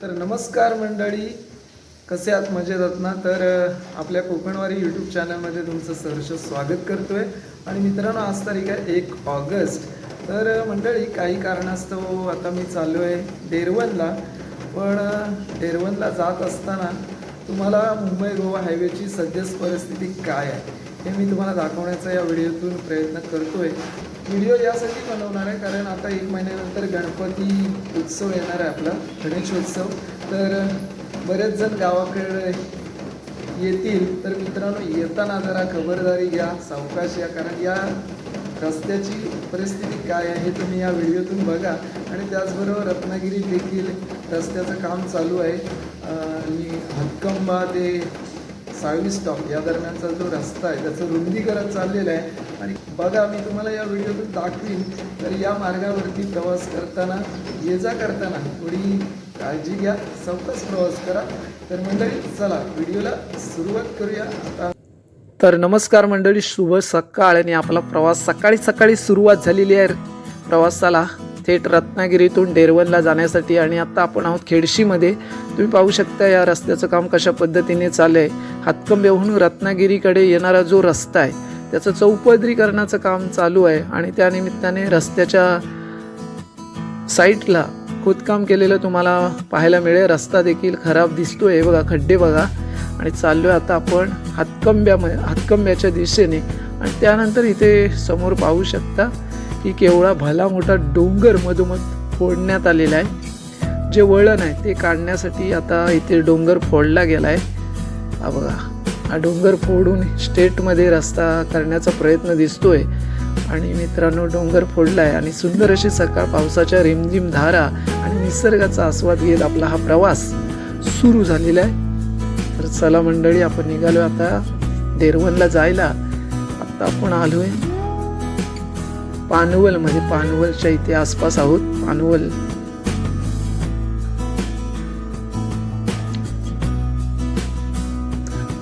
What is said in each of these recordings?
तर नमस्कार मंडळी. कसे आहात? मजेत आहात ना? तर आपल्या कोकणवारी यूट्यूब चॅनलमध्ये तुमचं सहर्ष स्वागत करतोय. आणि मित्रांनो आज तारीख आहे एक ऑगस्ट. तर मंडळी काही कारणास्तव आता मी चाललो आहे डेरवनला. पण डेरवनला जात असताना तुम्हाला मुंबई गोवा हायवेची सद्य परिस्थिती काय आहे हे मी तुम्हाला दाखवण्याचा या व्हिडिओतून प्रयत्न करतोय. व्हिडिओ यासाठी बनवणार आहे कारण आता एक महिन्यानंतर गणपती उत्सव येणार आहे आपला गणेशोत्सव. तर बरेच जण गावाकडे येतील. तर मित्रांनो येताना जरा खबरदारी घ्या सावकाश या कारण या रस्त्याची परिस्थिती काय आहे तुम्ही या व्हिडिओतून बघा. आणि त्याचबरोबर रत्नागिरी देखील रस्त्याचं काम चालू आहे. आणि हक्कंबा ते साळवी स्टॉप या दरम्यानचा जो रस्ता आहे त्याचं रुंदीकरण चाललेलं आहे. आणि बघा मी तुम्हाला या व्हिडिओतून दाखवीन तर या मार्गावरती प्रवास करताना ये जा करताना थोडी काळजी घ्या सावकाश प्रवास करा. तर मंडळी चला व्हिडिओला सुरुवात करूया. आता तर नमस्कार मंडळी शुभ सकाळ आणि आपला प्रवास सकाळी सकाळी सुरुवात झालेली आहे. प्रवासाला थेट रत्नागिरीतून डेरवनला जाण्यासाठी आणि आता आपण आहोत खेडशीमध्ये. तुम्ही पाहू शकता या रस्त्याचं काम कशा पद्धतीने चाललं आहे हातकंब्याहून रत्नागिरीकडे येणारा जो रस्ता आहे त्याचं चौपदरीकरणाचं काम चालू आहे आणि त्यानिमित्ताने रस्त्याच्या साईटला खोदकाम केलेलं तुम्हाला पाहायला मिळेल. रस्ता देखील खराब दिसतोय बघा खड्डे बघा. आणि चाललोय आता आपण हातकंब्या हातकंब्याच्या दिशेने. आणि त्यानंतर इथे समोर पाहू शकता की केवळा भला मोठा डोंगर मधोमध फोडण्यात आलेला आहे. जे वळण आहे ते काढण्यासाठी आता इथे डोंगर फोडला गेला आहे. हा बघा हा डोंगर फोडून स्टेटमध्ये रस्ता करण्याचा प्रयत्न दिसतोय. आणि मित्रांनो डोंगर फोडला आहे आणि सुंदर अशी सकाळ पावसाच्या रिमझिम धारा आणि निसर्गाचा आस्वाद घेत आपला हा प्रवास सुरू झालेला आहे. तर चला मंडळी आपण निघालो आता देरवनला जायला. आता आपण पानवल म्हणजे पानवलच्या इथे आसपास आहोत. पानवल.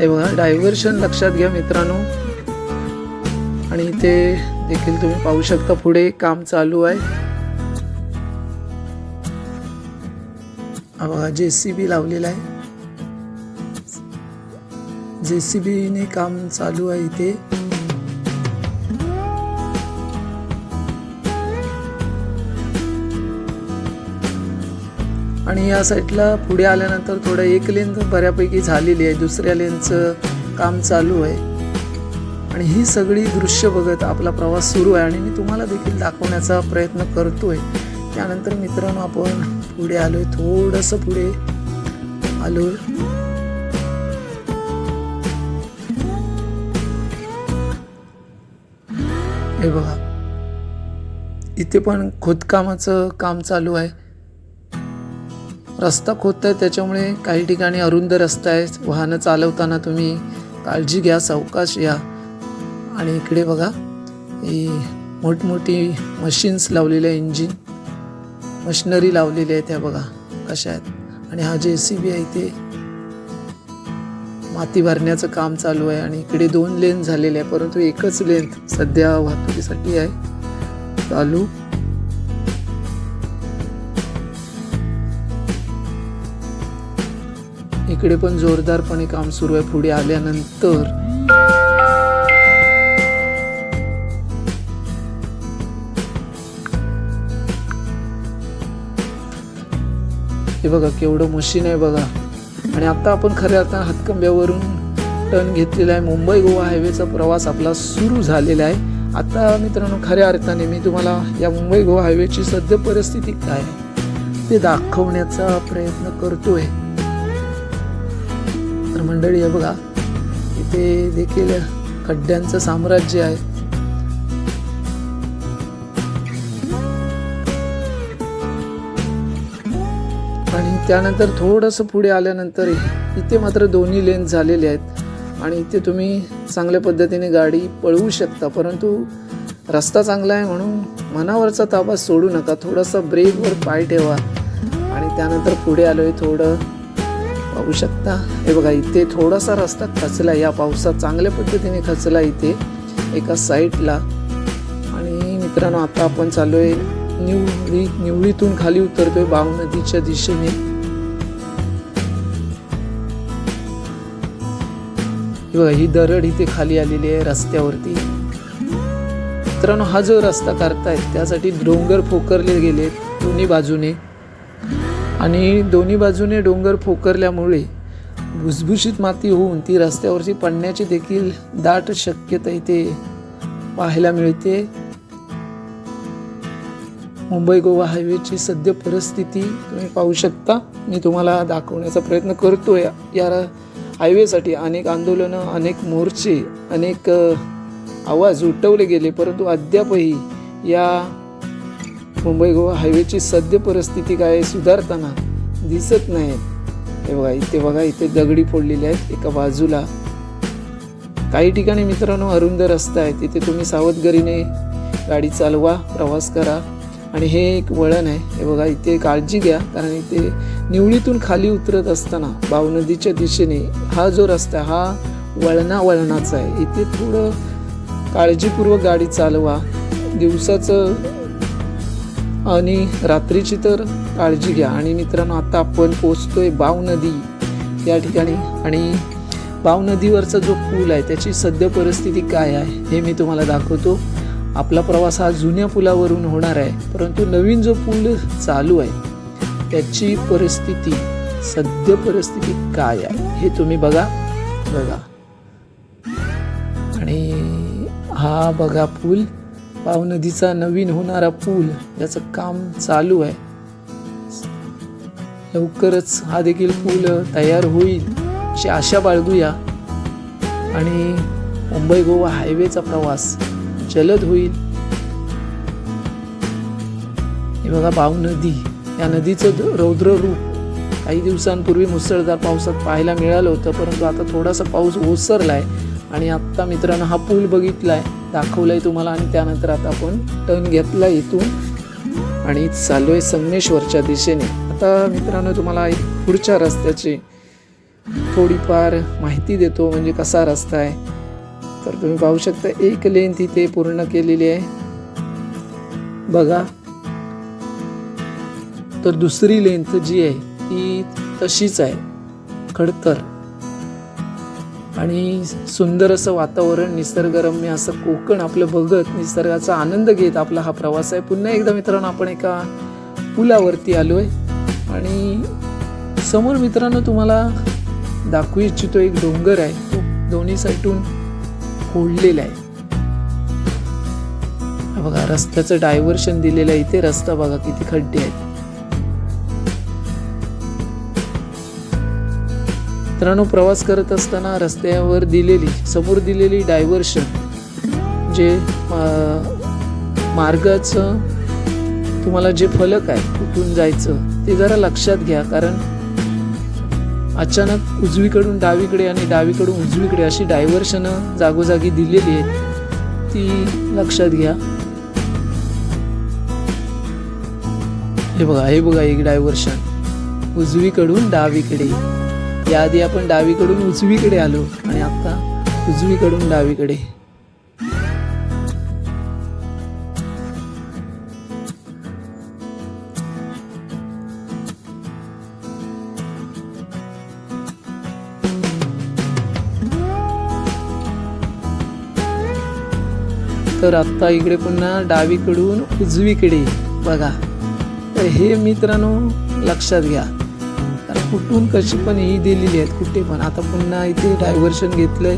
हे बघा डायव्हर्शन लक्षात घ्या मित्रांनो. आणि इथे देखील तुम्ही पाहू शकता पुढे काम चालू आहे. हा जे सी बी लावलेला आहे. जे सी बीने काम चालू आहे इथे. आणि या साईडला पुढे आल्यानंतर थोडं एक लेन बऱ्यापैकी झालेली आहे दुसऱ्या लेनचं काम चालू आहे. आणि ही सगळी दृश्य बघत आपला प्रवास सुरू आहे आणि मी तुम्हाला देखील दाखवण्याचा प्रयत्न करतोय. त्यानंतर मित्रांनो आपण पुढे आलोय थोडंसं पुढे आलोय. हे बघा इथे पण खोदकामाचं काम चालू आहे. रस्ता खोदत आहे त्याच्यामुळे काही ठिकाणी अरुंद रस्ता आहे. वाहनं चालवताना तुम्ही काळजी घ्या सावकाश या. आणि इकडे बघा ही मोठमोठी मशीन्स लावलेल्या इंजिन मशिनरी लावलेली आहे त्या बघा कशा आहेत. आणि हा जे सी बी आहे ते माती भरण्याचं काम चालू आहे आणि इकडे दोन लेन झालेले आहे परंतु एकच लेन सध्या वाहतुकीसाठी आहे. चालू. इकडे पण जोरदारपणे काम सुरू आहे. पुढे आल्यानंतर हे बघा केवढं मशीन आहे बघा. आणि आता आपण खऱ्या अर्थानं हातकंब्यावरून टर्न घेतलेला आहे. मुंबई गोवा हायवेचा प्रवास आपला सुरू झालेला आहे. आता मित्रांनो खऱ्या अर्थाने मी तुम्हाला या मुंबई गोवा हायवेची सद्य परिस्थिती काय आहे ते दाखवण्याचा प्रयत्न करतोय. तर मंडळी आहे बघा. इथे देखील खड्ड्यांचं साम्राज्य आहे. आणि त्यानंतर थोडंसं पुढे आल्यानंतर इथे मात्र दोन्ही लेन झालेले आहेत. आणि इथे तुम्ही चांगल्या पद्धतीने गाडी पळवू शकता परंतु रस्ता चांगला आहे म्हणून मनावरचा ताबा सोडू नका. थोडासा ब्रेकवर पाय ठेवा. आणि त्यानंतर पुढे आलो आहे थोडं पाहू शकता. हे बघा इथे थोडासा रस्ता खचला या पावसात चांगल्या पद्धतीने खचला इथे एका साईडला. आणि मित्रांनो आता आपण चालू आहे निवळी निवळीतून खाली उतरतोय बाव नदीच्या दिशेने. बघा ही दरड इथे खाली आलेली आहे रस्त्यावरती. मित्रांनो हा जो रस्ता करतायत त्यासाठी डोंगर फोकरले गेले दोन्ही बाजूने. आणि दोन्ही बाजूने डोंगर पोखरल्यामुळे भुसभुशीत माती होऊन ती रस्त्यावरची पडण्याची देखील दाट शक्यता इथे पाहायला मिळते. मुंबई गोवा हायवेची सद्य परिस्थिती तुम्ही पाहू शकता. मी तुम्हाला दाखवण्याचा प्रयत्न करतो या या हायवेसाठी अनेक आंदोलनं अनेक मोर्चे अनेक आवाज उठवले गेले परंतु अद्यापही या मुंबई गोवा हायवेची सद्य परिस्थिती काय सुधारताना दिसत नाही हे बघा इथे बघा इथे दगडी फोडलेली आहेत एका बाजूला. काही ठिकाणी मित्रांनो अरुंद रस्ता आहे तिथे तुम्ही सावधगिरीने गाडी चालवा प्रवास करा. आणि हे एक वळण आहे. हे बघा इथे काळजी घ्या कारण इथे निवळीतून खाली उतरत असताना भाव नदीच्या दिशेने हा जो रस्ता हा वळणा वळणाचा आहे. इथे थोडं काळजीपूर्वक गाडी चालवा. दिवसाचं आणि रात्रीची तर काळजी घ्या. आणि मित्रांनो आता आपण पोचतोय बाव नदी या ठिकाणी. आणि बाव नदीवरचा जो पूल आहे त्याची सद्य परिस्थिती काय आहे हे मी तुम्हाला दाखवतो. आपला प्रवास हा जुन्या पुलावरून होणार आहे परंतु नवीन जो पूल चालू आहे त्याची परिस्थिती सद्य परिस्थिती काय आहे हे तुम्ही बघा. बघा. आणि हा बघा पूल. पाव नदीचा नवीन होणारा पूल याचं काम चालू आहे. लवकरच हा देखील पूल तयार होईल अशी आशा बाळगूया. आणि मुंबई गोवा हायवेचा प्रवास जलद होईल. हे बघा बाव नदी या नदीचं द- रौद्र रूप. काही दिवसांपूर्वी मुसळधार पावसात पाहायला मिळालं होतं परंतु आता थोडासा पाऊस ओसरलाय. आणि आत्ता मित्रांनो हा पूल दाखवलं आहे तुम्हाला आणि त्यानंतर आता आपण टर्न घेतला इथून. आणि चाललोय संगमेश्वरच्या दिशेने. आता मित्रांनो तुम्हाला एक पुढच्या रस्त्याची थोडीफार माहिती देतो म्हणजे कसा रस्ता आहे. तर तुम्ही पाहू शकता एक लेन तिथे पूर्ण केलेली आहे. बघा. तर दुसरी लेंथ जी आहे ती तशीच आहे खडतर. आणि सुंदर असं वातावरण निसर्गरम्य असं कोकण आपलं बघत निसर्गाचा आनंद घेत आपला हा प्रवास आहे. पुन्हा एकदा मित्रांनो आपण एका पुलावरती आलो आहे आणि समोर मित्रांनो तुम्हाला दाखवू इच्छितो एक डोंगर आहे. तो दोन्ही साईडून फोडलेला आहे. बघा रस्त्याचं डायव्हर्शन दिलेलं आहे. इथे रस्ता बघा किती खड्डे आहेत. मित्रांनो प्रवास करत असताना रस्त्यावर दिलेली समोर दिलेली डायव्हर्शन जे मार्गाचं तुम्हाला जे फलक आहे कुठून जायचं ते जरा लक्षात घ्या. कारण अचानक उजवीकडून डावीकडे आणि डावीकडून उजवीकडे अशी डायव्हर्शनं जागोजागी दिलेली आहेत ती लक्षात घ्या. हे बघा हे बघा एक डायव्हर्शन उजवीकडून डावीकडे. याआधी आपण डावीकडून उजवीकडे आलो आणि आता उजवीकडून डावीकडे. तर आत्ता इकडे पुन्हा डावीकडून उजवीकडे बघा. तर हे मित्रांनो लक्षात घ्या. कुठून कशी पण ही दिलेली आहेत कुठे पण. आता पुन्हा इथे डायव्हर्शन घेतलंय.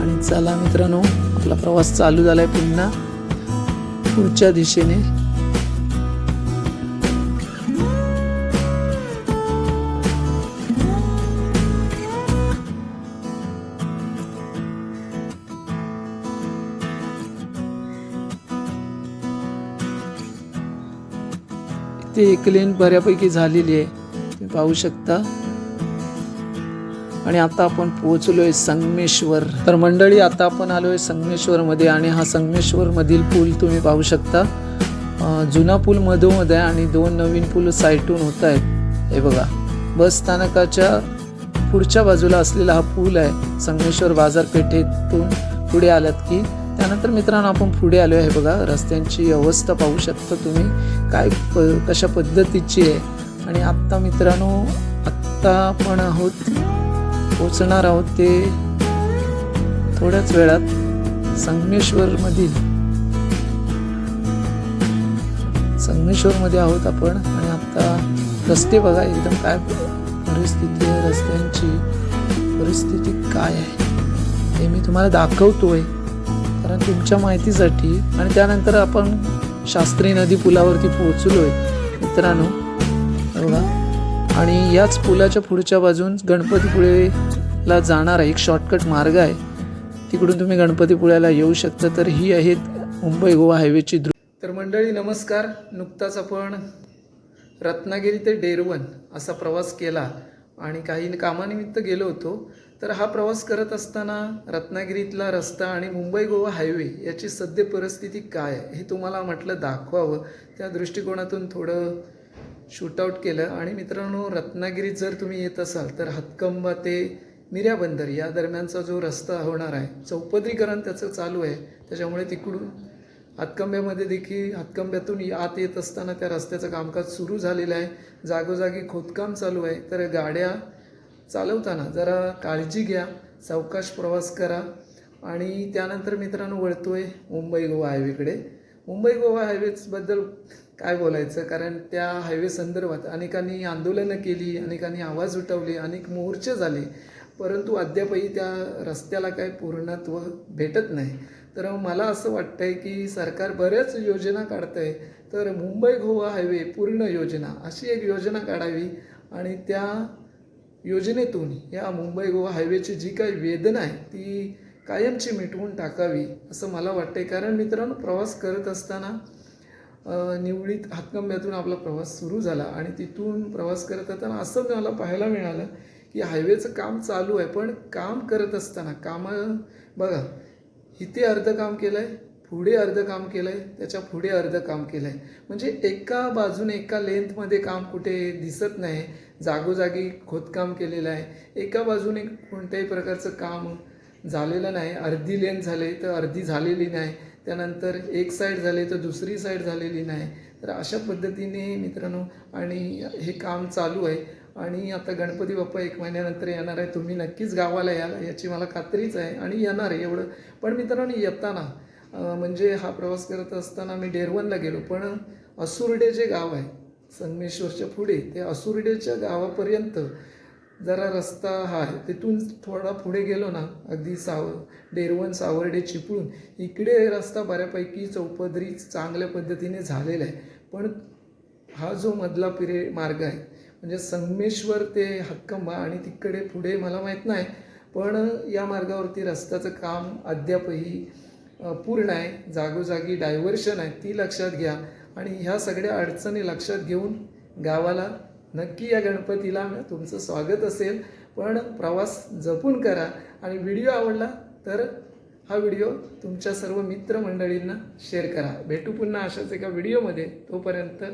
आणि चला मित्रांनो आपला प्रवास चालू झालाय पुन्हा. पुढच्या दिशेने. ते एक लेन बऱ्यापैकी झालेली आहे. तुम्ही पाहू शकता. आणि आता आपण पोहोचलोय संगमेश्वर. तर मंडळी आता आपण आलोय संगमेश्वर मध्ये आणि हा संगमेश्वर मधील पूल तुम्ही पाहू शकता. जुना पूल मधोमध आहे आणि दोन नवीन पूल साईटून होत आहेत. हे बघा बस स्थानकाच्या पुढच्या बाजूला असलेला हा पूल आहे संगमेश्वर बाजारपेठेतून पुढे आलात की त्यानंतर मित्रांनो आपण पुढे आलो आहे बघा रस्त्यांची अवस्था पाहू शकता तुम्ही. काय प कशा पद्धतीची आहे. आणि आत्ता मित्रांनो आत्ता आपण आहोत पोचणार आहोत ते थोड्याच वेळात संगमेश्वरमधील. संगमेश्वरमध्ये आहोत आपण आणि आत्ता रस्ते बघा एकदम काय परिस्थिती आहे रस्त्यांची परिस्थिती काय आहे हे मी तुम्हाला दाखवतोय. कारण तुमच्या माहितीसाठी आणि त्यानंतर आपण शास्त्री नदी पुलावरती पोहोचलोय. मित्रांनो बघा आणि याच पुलाच्या पुढच्या बाजून गणपतीपुळेला जाणारा एक शॉर्टकट मार्ग आहे. तिकडून तुम्ही गणपतीपुळ्याला येऊ शकता. तर ही आहेत मुंबई गोवा हायवेची दृ तर मंडळी नमस्कार. नुकताच आपण रत्नागिरी ते डेरवन असा प्रवास केला. आणि काही कामानिमित्त गेलो होतो. तर हा प्रवास करत असताना रत्नागिरीतला रस्ता आणि मुंबई गोवा हायवे याची सद्य परिस्थिती काय हे तुम्हाला म्हटलं दाखवावं. त्या दृष्टिकोनातून थोडं शूटआउट केलं. आणि मित्रांनो रत्नागिरीत जर तुम्ही येत असाल तर हातकंबा ते मिऱ्या बंदर या दरम्यानचा जो रस्ता होणार आहे चौपदरीकरण त्याचं चालू आहे. त्याच्यामुळे तिकडून हातकंब्यामध्ये देखील हातकंब्यातून आत येत असताना त्या रस्त्याचं कामकाज सुरू झालेलं आहे. जागोजागी खोदकाम चालू आहे. तर गाड्या चालवताना जरा काळजी घ्या सावकाश प्रवास करा. आणि त्यानंतर मित्रांनो आहे मुंबई गोवा हायवेकडे. मुंबई गोवा हायवेबद्दल काय बोलायचं? कारण त्या हायवे संदर्भात अनेकांनी आंदोलनं केली अनेकांनी आवाज उठवले अनेक मोर्चे झाले. परंतु अद्यापही त्या रस्त्याला काही पूर्णत्व भेटत नाही. तर मला असं वाटतं आहे की सरकार बऱ्याच योजना काढतं आहे तर मुंबई गोवा हायवे पूर्ण योजना अशी एक योजना काढावी आणि त्या योजनेतून या मुंबई गोवा हायवेची जी काही वेदना आहे ती कायमची मिटवून टाकावी असं मला वाटते कारण मित्रांनो प्रवास करत असताना निवडीत हातकंब्यातून आपला प्रवास सुरू झाला आणि तिथून प्रवास करत असताना असं मला पाहायला मिळालं की हायवेचं काम चालू आहे पण काम करत असताना कामं बघा इथे अर्ध काम केलं आहे पुढे अर्ध काम केलं आहे त्याच्या पुढे अर्ध काम केलं आहे म्हणजे एका बाजूने एका लेंथमध्ये काम कुठे दिसत नाही जागोजागी खोदकाम केलेलं आहे. एका बाजूने कोणत्याही प्रकारचं काम झालेलं नाही. अर्धी लेंथ झाले तर अर्धी झालेली नाही. त्यानंतर एक साईड झाले तर दुसरी साईड झालेली नाही. तर अशा पद्धतीने मित्रांनो आणि हे काम चालू आहे. आणि आता गणपती बाप्पा एक महिन्यानंतर येणार आहे. तुम्ही नक्कीच गावाला याल. याची मला खात्रीच आहे. आणि येणार आहे एवढं. पण मित्रांनो येताना म्हणजे हा प्रवास करत असताना मी डेरवनला गेलो. पण असुर्डे जे गाव आहे. संगमेश्वरच्या पुढे. ते असुर्डेच्या गावापर्यंत जरा रस्ता हा आहे. तिथून थोडा पुढे गेलो ना अगदी साव डेरवण सावर्डे चिपळून इकडे रस्ता बऱ्यापैकी चौपदरी चांगल्या पद्धतीने झालेला आहे. पण हा जो मधला पिरे मार्ग आहे म्हणजे संगमेश्वर ते हक्कंबा आणि तिकडे पुढे मला माहीत नाही पण या मार्गावरती रस्त्याचं काम अद्यापही पूर्ण आहे. जागोजागी डायव्हर्शन आहे ती लक्षात घ्या. आणि ह्या सगळ्या अडचणी लक्षात घेऊन गावाला नक्की या गणपतीला तुमचं स्वागत असेल. पण प्रवास जपून करा. आणि व्हिडिओ आवडला तर हा व्हिडिओ तुमच्या सर्व मित्रमंडळींना शेअर करा. भेटू पुन्हा अशाच एका व्हिडिओमध्ये. तोपर्यंत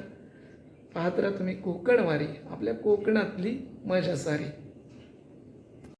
पाहत राहा तुम्ही कोकणवारी आपल्या कोकणातली मजा सारी.